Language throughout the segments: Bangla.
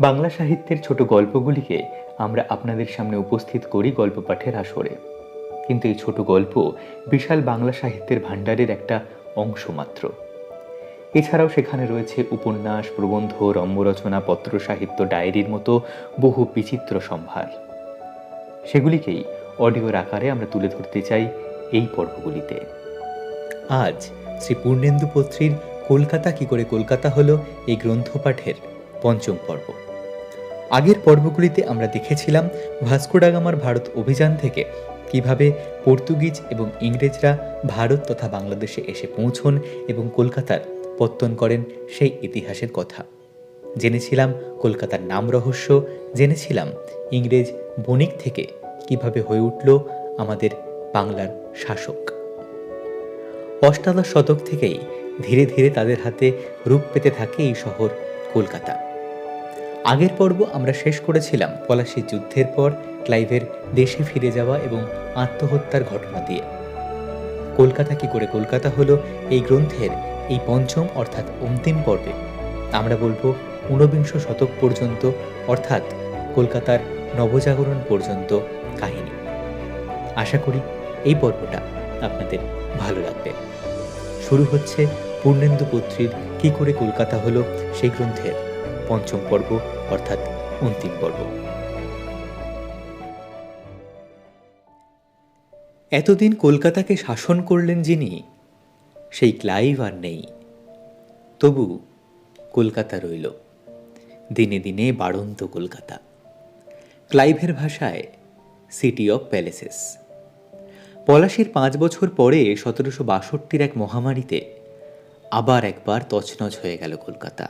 বাংলা সাহিত্যের ছোট গল্পগুলিকে আমরা আপনাদের সামনে উপস্থিত করি গল্প পাঠের আসরে। কিন্তু এই ছোট গল্প বিশাল বাংলা সাহিত্যের ভাণ্ডারের একটা অংশ মাত্র এছাড়াও সেখানে রয়েছে উপন্যাস, প্রবন্ধ, রম্যরচনা, পত্র সাহিত্য ডায়েরির মতো বহু বিচিত্র সম্ভার। সেগুলিকেই অডিওর আকারে আমরা তুলে ধরতে চাই এই পর্বগুলিতে। আজ শ্রী পূর্ণেন্দু পত্রীর কলকাতা কি করে কলকাতা হলো এই গ্রন্থপাঠের পঞ্চম পর্ব। আগের পর্বগুলিতে আমরা দেখেছিলাম ভাস্কোডাগামার ভারত অভিযান থেকে কীভাবে পর্তুগিজ এবং ইংরেজরা ভারত তথা বাংলাদেশে এসে পৌঁছন এবং কলকাতার পত্তন করেন সেই ইতিহাসের কথা। জেনেছিলাম কলকাতার নাম রহস্য, জেনেছিলাম ইংরেজ বণিক থেকে কীভাবে হয়ে উঠল আমাদের বাংলার শাসক। অষ্টাদশ শতক থেকেই ধীরে ধীরে তাদের হাতে রূপ পেতে থাকে এই শহর কলকাতা। আগের পর্ব আমরা শেষ করেছিলাম পলাশী যুদ্ধের পর ক্লাইভের দেশে ফিরে যাওয়া এবং আত্মহত্যার ঘটনা দিয়ে। কলকাতা কি করে কলকাতা হলো এই গ্রন্থের এই পঞ্চম অর্থাৎ অন্তিম পর্বে। আমরা বলব ঊনবিংশ শতক পর্যন্ত অর্থাৎ কলকাতার নবজাগরণ পর্যন্ত কাহিনী। আশা করি এই পর্বটা আপনাদের ভালো লাগবে। শুরু হচ্ছে পূর্ণেন্দু পত্রীর কি করে কলকাতা হলো সেই গ্রন্থের পঞ্চম পর্ব, অর্থাৎ অন্তিম পর্ব। এতদিন কলকাতাকে শাসন করলেন যিনি, সেই ক্লাইভ আর নেই। তবু কলকাতা রইল, দিনে দিনে বাড়ন্ত কলকাতা। ক্লাইভের ভাষায় সিটি অফ প্যালেসেস। পলাশির পাঁচ বছর পরে সতেরোশো বাষট্টির এক মহামারীতে আবার একবার তছনছ হয়ে গেল কলকাতা।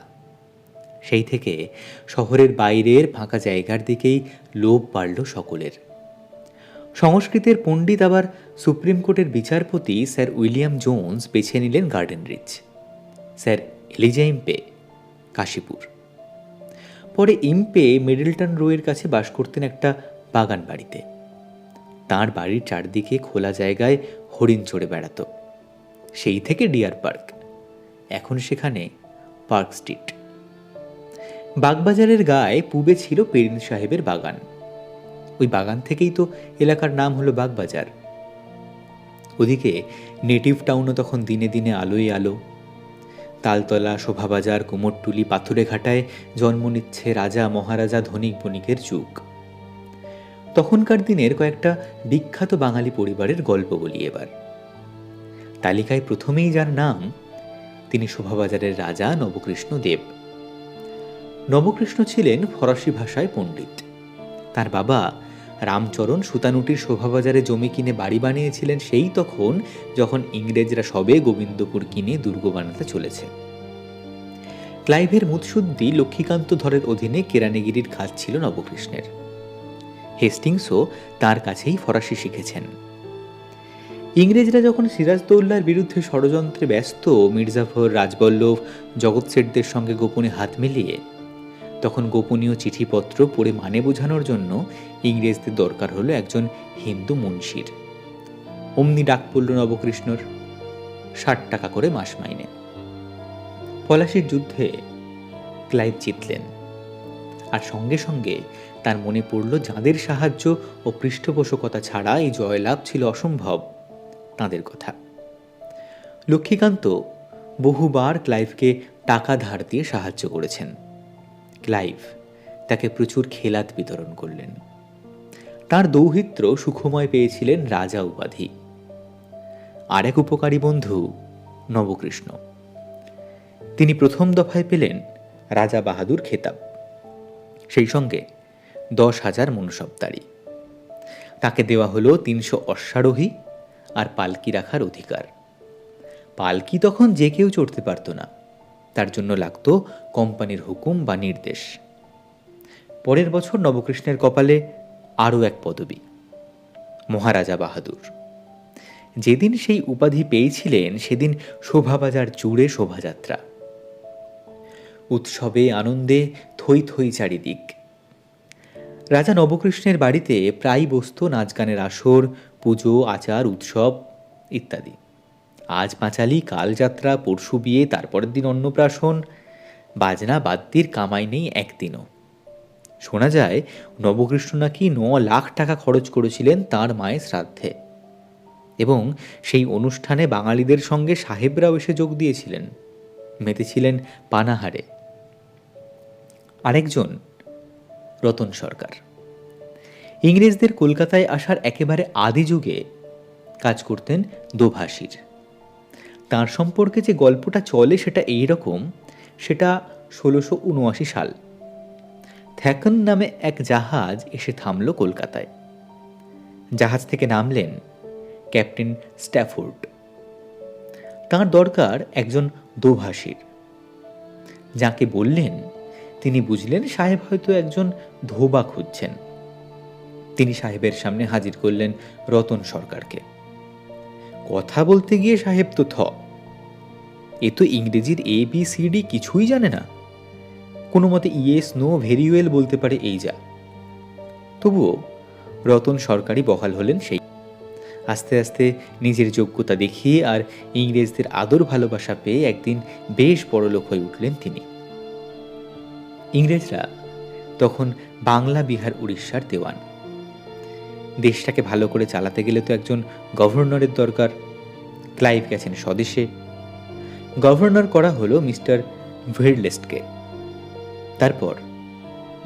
সেই থেকে শহরের বাইরের ফাঁকা জায়গার দিকেই লোভ বাড়ল সকলের। সংস্কৃতের পণ্ডিত আবার সুপ্রিম কোর্টের বিচারপতি স্যার উইলিয়াম জোন্স বেছে নিলেন Garden Reach sir Elijah Impey, Kashipur. পরে ইম্পে মিডলটন রোয়ের কাছে বাস করতেন একটা বাগান বাড়িতে। তার বাড়ির চারদিকে খোলা জায়গায় হরিণ চড়ে বেড়াতো। সেই থেকে ডিয়ার পার্ক। এখন সেখানে পার্ক স্ট্রিট। বাগবাজারের গায়ে পূবে ছিল পেরিন সাহেবের বাগান। ওই বাগান থেকেই তো এলাকার নাম হলো বাগবাজার। ওদিকে নেটিভ টাউনও তখন দিনে দিনে আলোয় আলো। তালতলা, শোভাবাজার, কুমোরটুলি পাথুরে ঘাটায় জন্ম নিচ্ছে রাজা মহারাজা ধনিক বণিকের যুগ। তখনকার দিনের কয়েকটা বিখ্যাত বাঙালি পরিবারের গল্প বলি এবার। তালিকায় প্রথমেই যার নাম, তিনি শোভাবাজারের রাজা নবকৃষ্ণ দেব। নবকৃষ্ণ ছিলেন ফরাসি ভাষায় পণ্ডিত। তার বাবা রামচরণ সুতানুটির শোভাবাজারে জমি কিনে বাড়ি বানিয়েছিলেন সেই তখন যখন ইংরেজরা সবে গোবিন্দপুর কিনে দুর্গ বানাতে চলেছে। ক্লাইভের মুৎসুদ্দি লক্ষ্মীকান্ত ধরের অধীনে কেরানিগিরির কাজ ছিল নবকৃষ্ণের। হেস্টিংসও তার কাছেই ফরাসি শিখেছেন। ইংরেজরা যখন সিরাজদৌল্লার বিরুদ্ধে ষড়যন্ত্রে ব্যস্ত, মির্জাফর, রাজবল্লভ জগৎ শেঠদের সঙ্গে গোপনে হাত মিলিয়ে তখন গোপনীয় চিঠিপত্র পড়ে মানে বোঝানোর জন্য ইংরেজদের দরকার হলো একজন হিন্দু মুন্সির। অমনি ডাক পড়ল নবকৃষ্ণর, ষাট টাকা করে মাস মাইনে। পলাশির যুদ্ধে ক্লাইভ জিতলেন। আর সঙ্গে সঙ্গে তার মনে পড়ল যাঁদের সাহায্য ও পৃষ্ঠপোষকতা ছাড়া এই জয়লাভ ছিল অসম্ভব, তাঁদের কথা। লক্ষ্মীকান্ত বহুবার ক্লাইভকে টাকা ধার দিয়ে সাহায্য করেছেন। ক্লাইভ তাকে প্রচুর খেলাত বিতরণ করলেন। তার দৌহিত্র সুখময় পেয়েছিলেন রাজা উপাধি। আর এক উপকারী বন্ধু, নবকৃষ্ণ। তিনি প্রথম দফায় পেলেন রাজা বাহাদুর খেতাব। সেই সঙ্গে দশ হাজার মনুসপ্তারি তাকে দেওয়া হলো তিনশো অশ্বারোহী আর পালকি রাখার অধিকার। পালকি তখন যে কেউ চড়তে পারত না। তার জন্য লাগত কোম্পানির হুকুম বা নির্দেশ। পরের বছর নবকৃষ্ণের কপালে আরও এক পদবি, মহারাজা বাহাদুর। যেদিন সেই উপাধি পেয়েছিলেন, সেদিন শোভাবাজার জুড়ে শোভাযাত্রা। উৎসবে, আনন্দে থই থই চারিদিক। রাজা নবকৃষ্ণের বাড়িতে প্রায় বসত নাচ গানের আসর, পুজো, আচার, উৎসব ইত্যাদি। আজ পাঁচালি কাল যাত্রা পরশু বিয়ে, তারপরের দিন অন্নপ্রাশন। বাজনা বাদ্যির কামাই নেই একদিনও। শোনা যায়, নবকৃষ্ণ নাকি ন লাখ টাকা খরচ করেছিলেন তার মায়ের শ্রাদ্ধে। এবং সেই অনুষ্ঠানে বাঙালিদের সঙ্গে সাহেবরাও এসে যোগ দিয়েছিলেন। মেতেছিলেন পানাহারে। আরেকজন, রতন সরকার। ইংরেজদের কলকাতায় আসার একেবারে আদি যুগে কাজ করতেন দোভাষীর। তার সম্পর্কে যে গল্পটা চলে সেটা এই রকম, সেটা ষোলোশো উনআশি সাল। থ্যাকন নামে এক জাহাজ এসে থামল কলকাতায়। জাহাজ থেকে নামলেন ক্যাপ্টেন স্ট্যাফোর্ড। তার দরকার একজন দোভাষীর। যাকে বললেন, তিনি বুঝলেন সাহেব হয়তো একজন ধোবা খুঁজছেন। তিনি সাহেবের সামনে হাজির করলেন রতন সরকারকে। কথা বলতে গিয়ে সাহেব তো থ এ তো ইংরেজির এ বি সি ডি কিছুই জানে না। কোনো মতে ইয়েস, নো, ভেরি ওয়েল বলতে পারে এই যা। তবুও রতন সরকারি বহাল হলেন সেই। আস্তে আস্তে নিজের যোগ্যতা দেখিয়ে আর ইংরেজদের আদর ভালোবাসা পেয়ে একদিন বেশ বড়লোক হয়ে উঠলেন তিনি। ইংরেজরা তখন বাংলা, বিহার, উড়িষ্যার দেওয়ান। দেশটাকে ভালো করে চালাতে গেলে তো একজন গভর্নরের দরকার। ক্লাইভ গেছেন স্বদেশে। গভর্নর করা হলো মিস্টার ভিড়লেস্টকে তারপর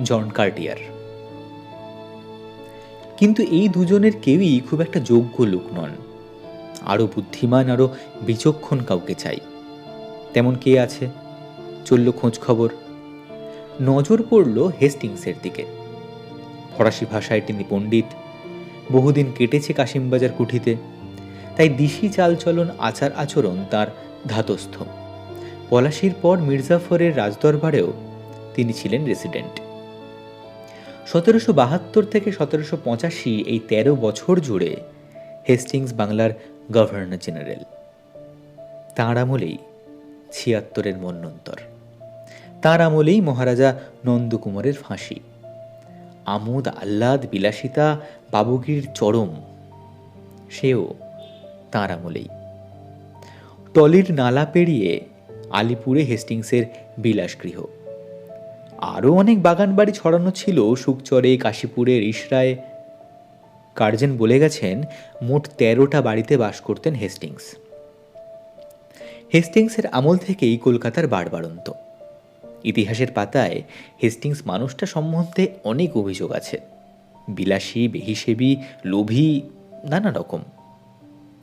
জন কার্টিয়ার। কিন্তু এই দুজনের কেউই খুব একটা যোগ্য লোক নন। আরও বুদ্ধিমান, আরও বিচক্ষণ কাউকে চাই। তেমন কে আছে? চলল খোঁজ খবর। নজর পড়ল হেস্টিংসের দিকে। ফরাসি ভাষায় তিনি পণ্ডিত বহুদিন কেটেছে কাশিমবাজার কুঠিতে। তাই দিশি চালচলন আচার আচরণ তার ধাতস্থ। পলাশির পর মির্জাফরের রাজদরবারেও তিনি ছিলেন রেসিডেন্ট সতেরোশো বাহাত্তর থেকে সতেরোশো পঁচাশি এই তেরো বছর জুড়ে হেস্টিংস বাংলার গভর্নর জেনারেল। তাঁর আমলেই ছিয়াত্তরের মন্বন্তর তাঁর আমলেই মহারাজা নন্দকুমারের ফাঁসি। আমোদ আহ্লাদ বিলাসিতা বাবুগির চরম। সেও তাঁর আমলেই। টলির নালা পেরিয়ে আলিপুরে হেস্টিংসের বিলাসগৃহ। আরও অনেক বাগান বাড়ি ছড়ানো ছিল সুকচরে কাশীপুরে রিসরায় কার্জেন বলে গেছেন, মোট তেরোটা বাড়িতে বাস করতেন হেস্টিংস। হেস্টিংসের আমল থেকেই কলকাতার বাড়বাড়ন্ত ইতিহাসের পাতায় হেস্টিংস মানুষটা সম্বন্ধে অনেক অভিযোগ আছে। বিলাসী, বেহিসেবী, লোভী, নানা রকম।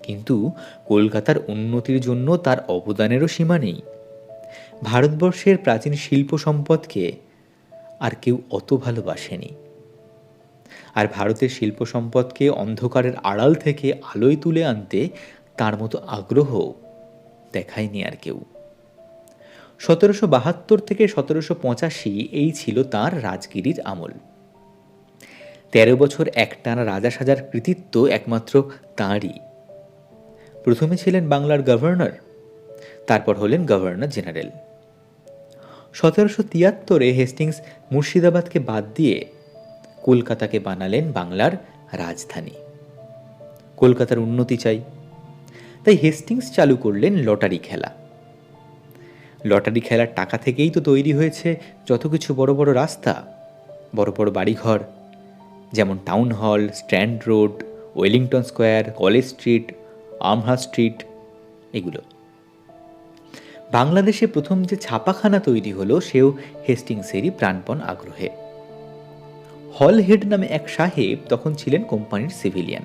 কিন্তু কলকাতার উন্নতির জন্য তার অবদানেরও সীমা নেই। ভারতবর্ষের প্রাচীন শিল্প সম্পদকে আর কেউ অত ভালোবাসেনি। আর ভারতের শিল্প সম্পদকে অন্ধকারের আড়াল থেকে আলোয় তুলে আনতে তার মতো আগ্রহ দেখায়নি আর কেউ। সতেরোশো বাহাত্তর থেকে সতেরোশো পঁচাশি এই ছিল তার রাজগিরির আমল। তেরো বছর একটানা রাজা সাজার কৃতিত্ব একমাত্র তাঁরই। প্রথমে ছিলেন বাংলার গভর্নর, তারপর হলেন গভর্নর জেনারেল। সতেরোশো তিয়াত্তরে হেস্টিংস মুর্শিদাবাদকে বাদ দিয়ে কলকাতাকে বানালেন বাংলার রাজধানী। কলকাতার উন্নতি চাই। তাই হেস্টিংস চালু করলেন লটারি খেলা। লটারি খেলার টাকা থেকেই তো তৈরি হয়েছে যত কিছু বড় বড় রাস্তা, বড় বড় বাড়িঘর, যেমন Town Hall, Strand Road, Wellington Square, College Street, আমহা street, এগুলো। বাংলাদেশে প্রথম যে ছাপাখানা তৈরি হলো সেও হেস্টিংসেরই প্রাণপণ আগ্রহে। হল হেড নামে এক সাহেব তখন ছিলেন কোম্পানির সিভিলিয়ান।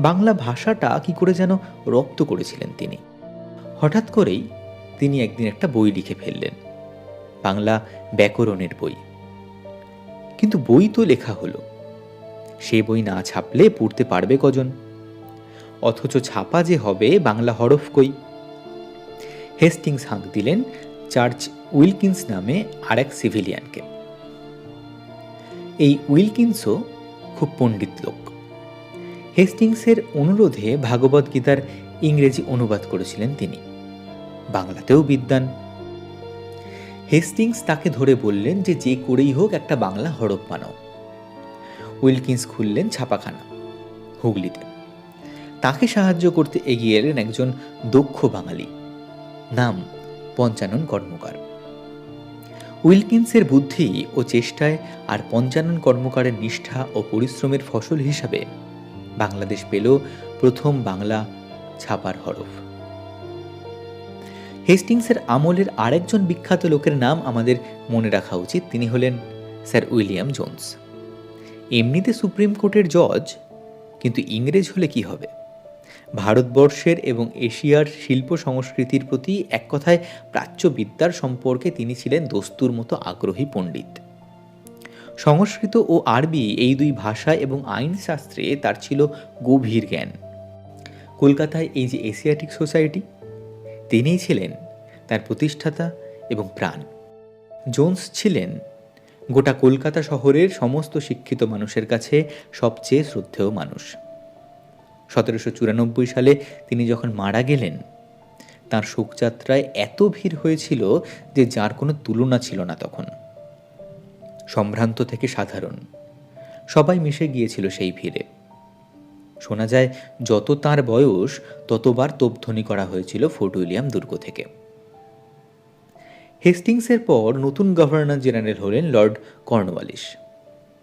বাংলা ভাষাটা কি করে যেন রপ্ত করেছিলেন তিনি। হঠাৎ করেই তিনি একদিন একটা বই লিখে ফেললেন, বাংলা ব্যাকরণের বই। কিন্তু বই তো লেখা হলো। সে বই না ছাপলে পড়তে পারবে কজন? অথচ ছাপা যে হবে বাংলা হরফ কই? হেস্টিংস হাঁক দিলেন চার্চ উইলকিন্স নামে আর এক সিভিলিয়ানকে। এই উইলকিন্সও খুব পণ্ডিত লোক। হেস্টিংসের অনুরোধে ভাগবত গীতার ইংরেজি অনুবাদ করেছিলেন তিনি। বাংলাতেও বিদ্যান। হেস্টিংস তাকে ধরে বললেন যে যে করেই হোক একটা বাংলা হরফ বানাও। উইলকিন্স খুললেন ছাপাখানা, হুগলিতে। তাকে সাহায্য করতে এগিয়ে এলেন একজন দক্ষ বাঙালি, নাম পঞ্চানন কর্মকার। উইলকিন্সের বুদ্ধি ও চেষ্টায় আর পঞ্চানন কর্মকারের নিষ্ঠা ও পরিশ্রমের ফসল হিসাবে বাংলাদেশ পেল প্রথম বাংলা ছাপার হরফ। হেস্টিংসের আমলের আরেকজন বিখ্যাত লোকের নাম আমাদের মনে রাখা উচিত, তিনি হলেন স্যার উইলিয়াম জোন্স। এমনিতে সুপ্রিম কোর্টের জজ, কিন্তু ইংরেজ হলে কি হবে? ভারতবর্ষের এবং এশিয়ার শিল্প সংস্কৃতির প্রতি এক কথায় প্রাচ্য বিদ্যার সম্পর্কে তিনি ছিলেন দস্তুর মতো আগ্রহী পণ্ডিত। সংস্কৃত ও আরবি এই দুই ভাষা এবং আইনশাস্ত্রে তার ছিল গভীর জ্ঞান। কলকাতায় এই যে এশিয়াটিক সোসাইটি তিনিই ছিলেন তার প্রতিষ্ঠাতা এবং প্রাণ। জোন্স ছিলেন গোটা কলকাতা শহরের সমস্ত শিক্ষিত মানুষের কাছে সবচেয়ে শ্রদ্ধেয় মানুষ। সতেরোশো চুরানব্বই সালে তিনি যখন মারা গেলেন, তার শোকযাত্রায় এত ভিড় হয়েছিল যে যার কোনো তুলনা ছিল না তখন। সম্ভ্রান্ত থেকে সাধারণ, সবাই মিশে গিয়েছিল সেই ভিড়ে। শোনা যায়, যত তার বয়স, ততবার তোপধ্বনি করা হয়েছিল ফোর্ট উইলিয়াম দুর্গ থেকে। হেস্টিংসের পর নতুন গভর্নর জেনারেল হলেন লর্ড কর্নওয়ালিস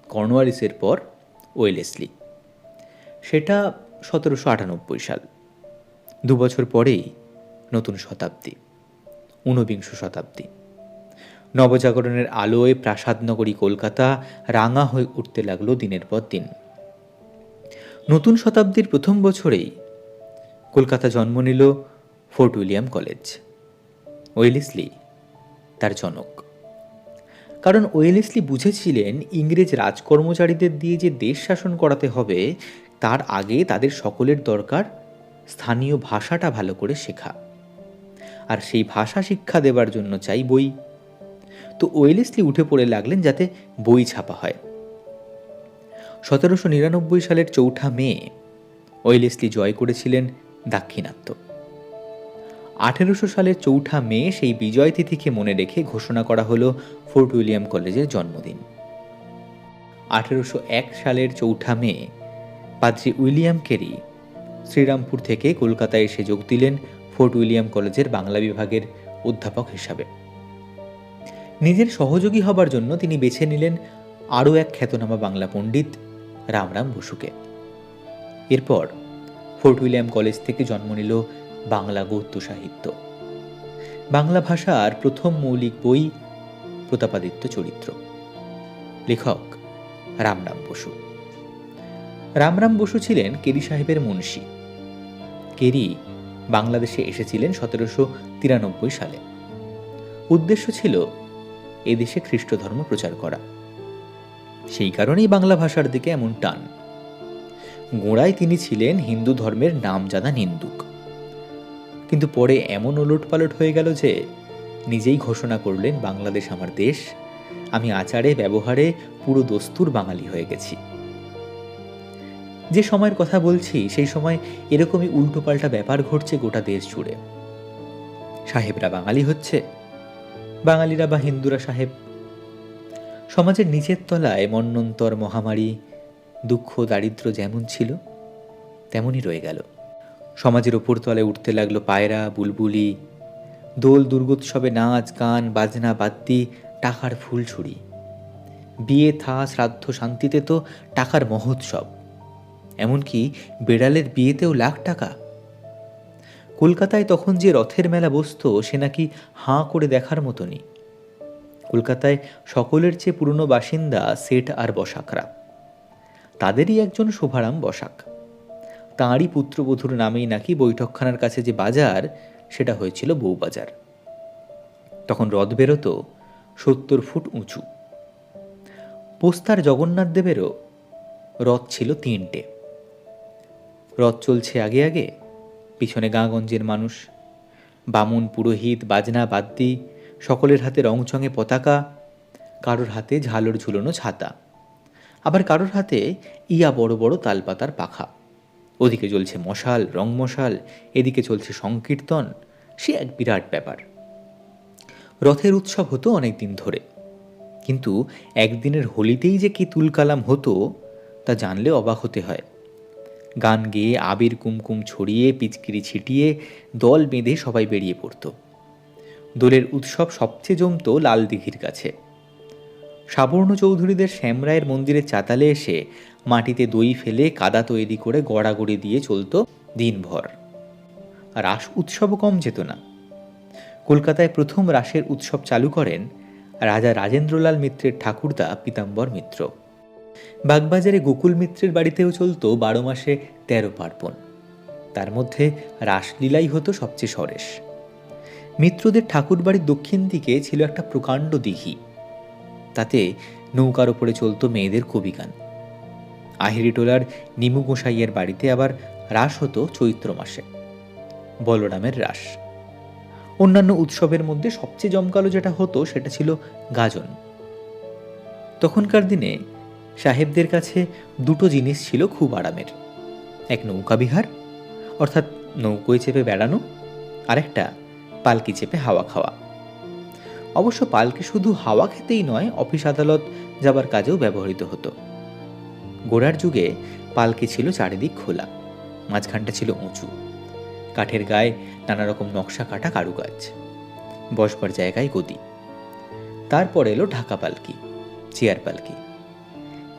কর্নওয়ালিসের পর ওয়েলেসলি। সেটা সতেরোশো আটানব্বই সাল। দু বছর পরেই নতুন শতাব্দী, ঊনবিংশ শতাব্দী। নবজাগরণের আলোয় প্রাসাদনগরী কলকাতা রাঙা হয়ে উঠতে লাগল দিনের পর দিন। নতুন শতাব্দীর প্রথম বছরেই কলকাতা জন্ম নিল ফোর্ট উইলিয়াম কলেজ। ওয়েলিসলি তার জনক। কারণ ওয়েলেসলি বুঝেছিলেন ইংরেজ রাজকর্মচারীদের দিয়ে যে দেশ শাসন করাতে হবে, তার আগে তাদের সকলের দরকার স্থানীয় ভাষাটা ভালো করে শেখা। আর সেই ভাষা শিক্ষা দেবার জন্য চাই বই। তো ওয়েলেসলি উঠে পড়ে লাগলেন যাতে বই ছাপা হয়। সতেরোশো নিরানব্বই সালের চৌঠা মে, ওয়েলেসলি জয় করেছিলেন দাক্ষিণাত্য। আঠেরোশো সালের চৌঠা মে সেই বিজয় তিথিকে মনে রেখে ঘোষণা করা হলো ফোর্ট উইলিয়াম কলেজের জন্মদিন। আঠেরোশো এক সালের চৌঠা মে, পাদ্রি উইলিয়াম কেরি শ্রীরামপুর থেকে কলকাতায় এসে যোগ দিলেন ফোর্ট উইলিয়াম কলেজের বাংলা বিভাগের অধ্যাপক হিসাবে। নিজের সহযোগী হবার জন্য তিনি বেছে নিলেন আরও এক খ্যাতনামা বাংলা পণ্ডিত রামরাম বসুকে। এরপর ফোর্ট উইলিয়াম কলেজ থেকে জন্ম নিল বাংলা গদ্য সাহিত্য। বাংলা ভাষার প্রথম মৌলিক বই প্রতাপাদিত্য চরিত্র। লেখক রামরাম বসু। রামরাম বসু ছিলেন কেরি সাহেবের মুন্সি। কেরি বাংলাদেশে এসেছিলেন সতেরোশো তিরানব্বই সালে। উদ্দেশ্য ছিল এদেশে খ্রিস্ট ধর্ম প্রচার করা। সেই কারণেই বাংলা ভাষার দিকে এমন টান। গোড়ায় তিনি ছিলেন হিন্দু ধর্মের নামজাদা নিন্দুক। কিন্তু পরে এমন ওলট পালট হয়ে গেল যে, নিজেই ঘোষণা করলেন, বাংলাদেশ আমার দেশ, আমি আচারে, ব্যবহারে পুরো দস্তুর বাঙালি হয়ে গেছি। যে সময়ের কথা বলছি, সেই সময় এরকমই উল্টোপাল্টা ব্যাপার ঘটছে গোটা দেশ জুড়ে। সাহেবরা বাঙালি হচ্ছে, বাঙালিরা বা হিন্দুরা সাহেব সমাজের নিচের তলায় মন্নন্তর মহামারী, দুঃখ দারিদ্র যেমন ছিল, তেমনই রয়ে গেল। সমাজের ওপর তলায় উঠতে লাগল পায়রা, বুলবুলি, দোল দুর্গোৎসবে নাচ, গান, বাজনা, বাদ্যি, টাকার ফুল ছুরি বিয়ে থা শ্রাদ্ধ, শান্তিতে তো টাকার মহোৎসব। এমনকি বেড়ালের বিয়েতেও লাখ টাকা। কলকাতায় তখন যে রথের মেলা বসত, সে নাকি হাঁ করে দেখার মতনই। কলকাতায় সকলের চেয়ে পুরনো বাসিন্দা সেট আর বসাকরা। তাদেরই একজন শোভারাম বসাক। তাঁরই পুত্রবধূর নামেই নাকি বৈঠকখানার কাছে যে বাজার, সেটা হয়েছিল বউবাজার। তখন রথ বেরোতো সত্তর ফুট উঁচু। পোস্তার জগন্নাথ দেবেরও রথ ছিল তিনটে। রথ চলছে আগে আগে, পিছনে গাঁগঞ্জের মানুষ, বামুন পুরোহিত, বাজনা বাদ্যি সকলের হাতে রংচঙে পতাকা, কারোর হাতে ঝালর ঝুলোনো ছাতা। আবার কারোর হাতে ইয়া বড় বড় তালপাতার পাখা। ওদিকে চলছে মশাল, রং মশাল, এদিকে চলছে সংকীর্তন, সে এক বিরাট ব্যাপার। রথের উৎসব হতো অনেক দিন ধরে। কিন্তু একদিনের হোলিতেই যে কি তুলকালাম হতো, তা জানলে অবাক হতে হয়। গান গেয়ে আবির কুমকুম ছড়িয়ে, পিচকিরি ছিটিয়ে দল বেঁধে সবাই বেরিয়ে পড়ত। দোলের উৎসব সবচেয়ে জমত লাল দিঘির কাছে। সাবর্ণ চৌধুরীদের শ্যামরায়ের মন্দিরের চাতালে এসে মাটিতে দই ফেলে কাদা তৈরি করে গড়াগড়ি দিয়ে চলত দিনভর। রাস উৎসবও কম যেত না। কলকাতায় প্রথম রাসের উৎসব চালু করেন রাজা রাজেন্দ্রলাল মিত্রের ঠাকুরদা পীতাম্বর মিত্র। বাগবাজারে গোকুল মিত্রের বাড়িতেও চলতো বারো মাসে তেরো পার্বণ। তার মধ্যে রাসলীলাই হতো সবচেয়ে সরেশ। মিত্রদের ঠাকুর বাড়ির দক্ষিণ দিকে ছিল একটা প্রকাণ্ড দিঘি। তাতে নৌকার ওপরে চলতো মেয়েদের কবিগান। আহিরিটোলার নিমু গোসাইয়ের বাড়িতে আবার রাস হতো চৈত্র মাসে। বলরামের রাস। অন্যান্য উৎসবের মধ্যে সবচেয়ে জমকালো যেটা হতো সেটা ছিল গাজন। তখনকার দিনে সাহেবদের কাছে দুটো জিনিস ছিল খুব আরামের। এক নৌকা বিহার অর্থাৎ নৌকোয় চেপে বেড়ানো, আরেকটা পালকি চেপে হাওয়া খাওয়া। অবশ্য পালকি শুধু হাওয়া খেতেই নয়, অফিস আদালত যাবার কাজেও ব্যবহৃত হতো। গোড়ার যুগে পালকি ছিল চারিদিক খোলা, মাঝখানটা ছিল উঁচু। কাঠের গায়ে নানা রকম নকশা কাটা কারুকাজ, বসবার জায়গায় গদি। তারপর এলো ঢাকা পালকি, চেয়ার পালকি।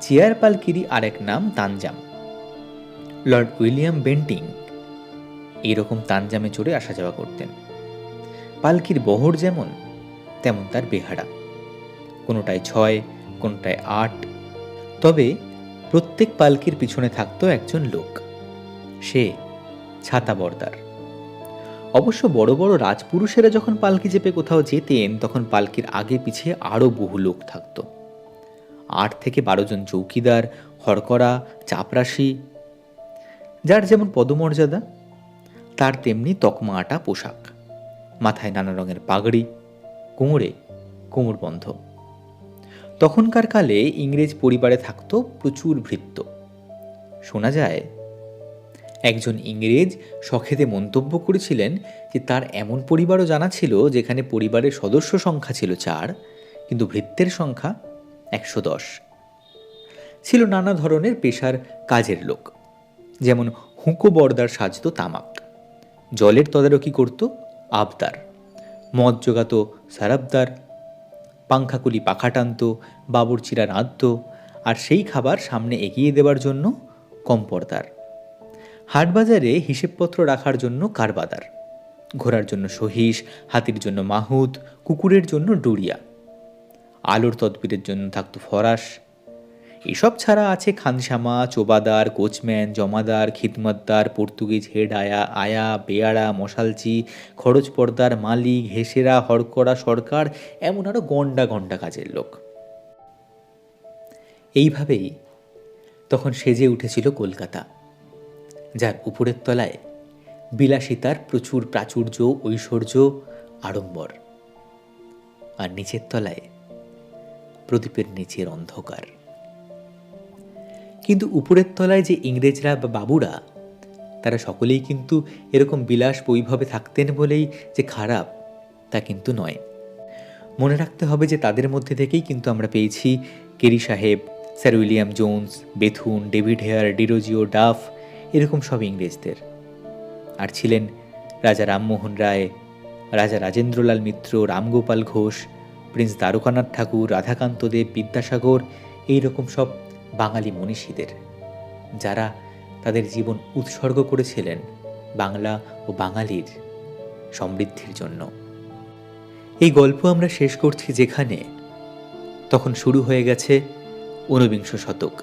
চেয়ার পালকিরই আরেক নাম তানজাম। লর্ড উইলিয়াম বেন্টিং এইরকম তানজামে চড়ে আসা যাওয়া করতেন। পালকির বহর যেমন, তেমন তার বেহারা। কোনোটায় ছয়, কোনোটায় আট। তবে প্রত্যেক পালকির পিছনে থাকত একজন লোক। সে ছাতা বর্দার অবশ্য বড় বড় রাজপুরুষেরা যখন পালকি চেপে কোথাও যেতেন, তখন পালকির আগে পিছিয়ে আরও বহু লোক থাকত। আট থেকে বারো জন চৌকিদার, হরকরা, চাপরাশি, যার যেমন পদমর্যাদা, তার তেমনি তকমা আটা পোশাক। মাথায় নানা রঙের পাগড়ি, কোমরে কোমরবন্ধ তখনকার কালে ইংরেজ পরিবারে থাকত প্রচুর ভৃত্য। শোনা যায়, একজন ইংরেজ সখেদে মন্তব্য করেছিলেন যে তার এমন পরিবারও জানা ছিল যেখানে পরিবারের সদস্য সংখ্যা ছিল চার, কিন্তু ভৃত্যের সংখ্যা একশো দশ। ছিল নানা ধরনের পেশার কাজের লোক, যেমন হুঁকো বর্দার সাজত তামাক। জলের তদারকি করত আবদার। মদ জোগাত সারাবদার, পাংখাকুলি পাখা টানত বাবুরচিরা রাঁধত আর সেই খাবার সামনে এগিয়ে দেবার জন্য কম্পর্দার হাটবাজারে হিসেবপত্র রাখার জন্য কারবাদার। ঘোড়ার জন্য সহিস হাতির জন্য মাহুত, কুকুরের জন্য ডুরিয়া। আলোর তদবিরের জন্য থাকতো ফরাস এসব ছাড়া আছে খানসামা, চোবাদার, কোচম্যান, জমাদার, খিদমতদার, পর্তুগিজ হেড আয়া আয়া বেয়ারা মশালচি খরচ পর্দার মালিক, হেসেরা হরকড়া সরকার, এমন আরও গন্ডা গন্ডা কাজের লোক। এইভাবেই তখন সেজে উঠেছিল কলকাতা, যার উপরের তলায় বিলাসিতার প্রচুর প্রাচুর্য, ঐশ্বর্য, আড়ম্বর, আর নিচের তলায় প্রদীপের নিচের অন্ধকার। কিন্তু উপরের তলায় যে ইংরেজরা বা বাবুরা, তারা সকলেই কিন্তু এরকম বিলাস বৈভবে থাকতেন বলেই যে খারাপ, তা কিন্তু নয়। মনে রাখতে হবে যে তাদের মধ্যে থেকেই কিন্তু আমরা পেয়েছি কেরি সাহেব, sir William Jones, Bethune, David Hare, Derozio Duff, এরকম সব ইংরেজদের। আর ছিলেন রাজা রামমোহন রায়, রাজা রাজেন্দ্রলাল মিত্র, রামগোপাল ঘোষ, প্রিন্স দ্বারকানাথ ঠাকুর, রাধাকান্ত দেব, বিদ্যাসাগর, এইরকম সব বাঙালি মনীষীদের, যারা তাদের জীবন উৎসর্গ করেছিলেন বাংলা ও বাঙালির সমৃদ্ধির জন্য। এই গল্প আমরা শেষ করছি যেখানে তখন শুরু হয়ে গেছে ঊনবিংশ শতক,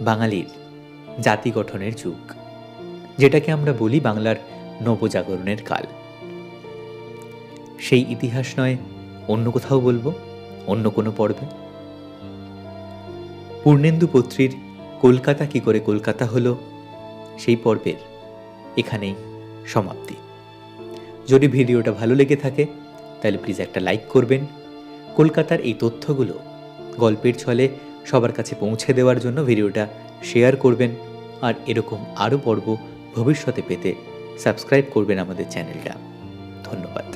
বাঙালির জাতি গঠনের যুগ, যেটাকে আমরা বলি বাংলার নবজাগরণের কাল। সেই ইতিহাস নয়, অন্য কোথাও বলব, অন্য কোনো পর্বে। পূর্ণেন্দু পত্রীর কলকাতা কি করে কলকাতা হলো, সেই পর্বের এখানেই সমাপ্তি। যদি ভিডিওটা ভালো লেগে থাকে, তাহলে প্লিজ একটা লাইক করবেন। কলকাতার এই তথ্যগুলো গল্পের ছলে সবার কাছে পৌঁছে দেওয়ার জন্য ভিডিওটা শেয়ার করবেন। আর এরকম আরও পর্ব ভবিষ্যতে পেতে সাবস্ক্রাইব করবেন আমাদের চ্যানেলটা ধন্যবাদ।